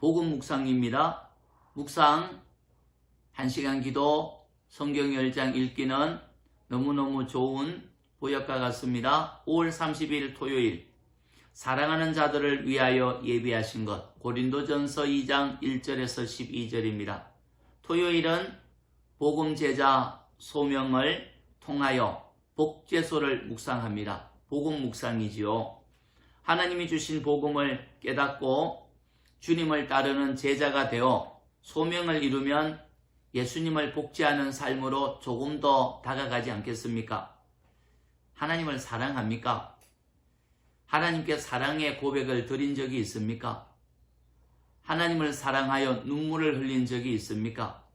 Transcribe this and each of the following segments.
복음 묵상입니다. 묵상, 한시간 기도, 성경 10장 읽기는 너무너무 좋은 보역과 같습니다. 5월 30일 토요일, 사랑하는 자들을 위하여 예비하신 것, 고린도전서 2장 1절에서 12절입니다. 토요일은 복음 제자 소명을 통하여 복제소를 묵상합니다. 복음 묵상이지요. 하나님이 주신 복음을 깨닫고 주님을 따르는 제자가 되어 소명을 이루면 예수님을 복제하는 삶으로 조금 더 다가가지 않겠습니까? 하나님을 사랑합니까? 하나님께 사랑의 고백을 드린 적이 있습니까? 하나님을 사랑하여 눈물을 흘린 적이 있습니까?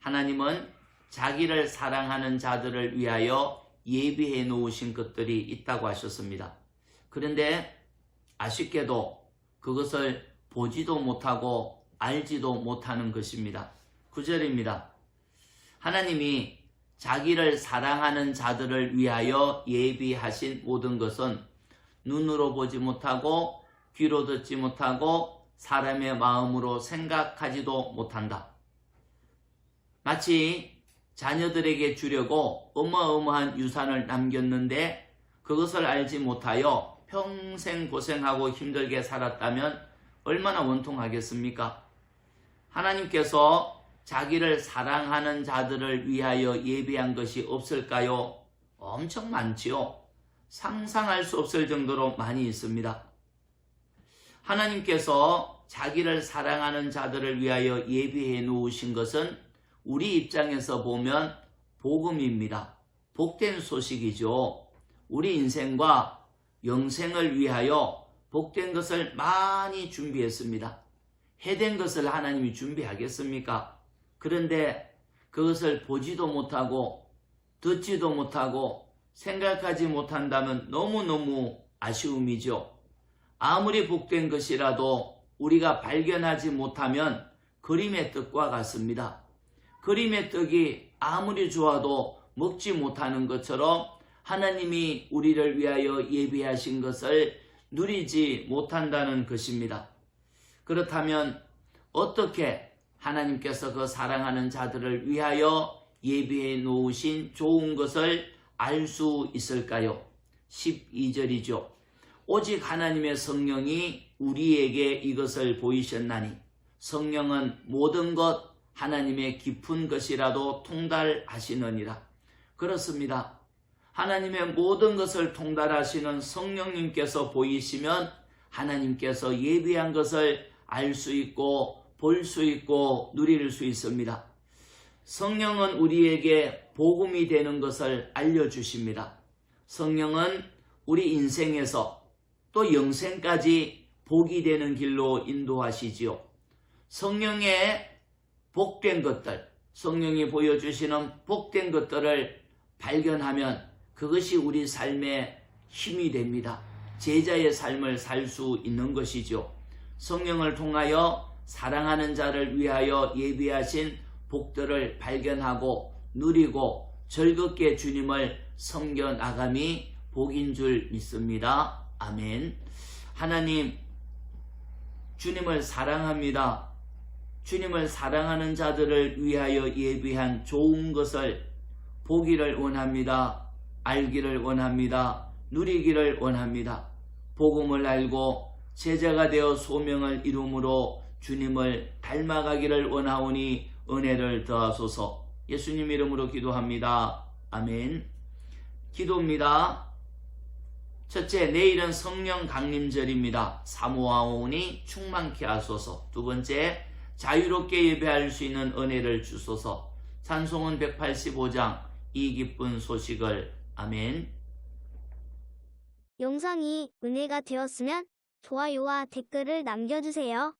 하나님은 자기를 사랑하는 자들을 위하여 예비해 놓으신 것들이 있다고 하셨습니다. 그런데 아쉽게도 그것을 보지도 못하고 알지도 못하는 것입니다. 9절입니다. 하나님이 자기를 사랑하는 자들을 위하여 예비하신 모든 것은 눈으로 보지 못하고 귀로 듣지 못하고 사람의 마음으로 생각하지도 못한다. 마치 자녀들에게 주려고 어마어마한 유산을 남겼는데 그것을 알지 못하여 평생 고생하고 힘들게 살았다면 얼마나 원통하겠습니까? 하나님께서 자기를 사랑하는 자들을 위하여 예비한 것이 없을까요? 엄청 많지요. 상상할 수 없을 정도로 많이 있습니다. 하나님께서 자기를 사랑하는 자들을 위하여 예비해 놓으신 것은 우리 입장에서 보면 복음입니다. 복된 소식이죠. 우리 인생과 영생을 위하여 복된 것을 많이 준비했습니다. 해된 것을 하나님이 준비하겠습니까? 그런데 그것을 보지도 못하고 듣지도 못하고 생각하지 못한다면 너무너무 아쉬움이죠. 아무리 복된 것이라도 우리가 발견하지 못하면 그림의 뜻과 같습니다. 그림의 떡이 아무리 좋아도 먹지 못하는 것처럼 하나님이 우리를 위하여 예비하신 것을 누리지 못한다는 것입니다. 그렇다면 어떻게 하나님께서 그 사랑하는 자들을 위하여 예비해 놓으신 좋은 것을 알 수 있을까요? 12절이죠. 오직 하나님의 성령이 우리에게 이것을 보이셨나니 성령은 모든 것 하나님의 깊은 것이라도 통달하시느니라. 그렇습니다. 하나님의 모든 것을 통달하시는 성령님께서 보이시면 하나님께서 예비한 것을 알 수 있고 볼 수 있고 누릴 수 있습니다. 성령은 우리에게 복음이 되는 것을 알려주십니다. 성령은 우리 인생에서 또 영생까지 복이 되는 길로 인도하시지요. 성령의 복된 것들, 성령이 보여주시는 복된 것들을 발견하면 그것이 우리 삶의 힘이 됩니다. 제자의 삶을 살 수 있는 것이죠. 성령을 통하여 사랑하는 자를 위하여 예비하신 복들을 발견하고 누리고 즐겁게 주님을 섬겨 나감이 복인 줄 믿습니다. 아멘. 하나님, 주님을 사랑합니다. 주님을 사랑하는 자들을 위하여 예비한 좋은 것을 보기를 원합니다. 알기를 원합니다. 누리기를 원합니다. 복음을 알고 제자가 되어 소명을 이룸으로 주님을 닮아가기를 원하오니 은혜를 더하소서 예수님 이름으로 기도합니다. 아멘. 기도입니다. 첫째, 내일은 성령 강림절입니다. 사모하오니 충만케 하소서. 두 번째, 자유롭게 예배할 수 있는 은혜를 주소서. 찬송은 185장 이 기쁜 소식을 아멘. 영상이 은혜가 되었으면 좋아요와 댓글을 남겨주세요.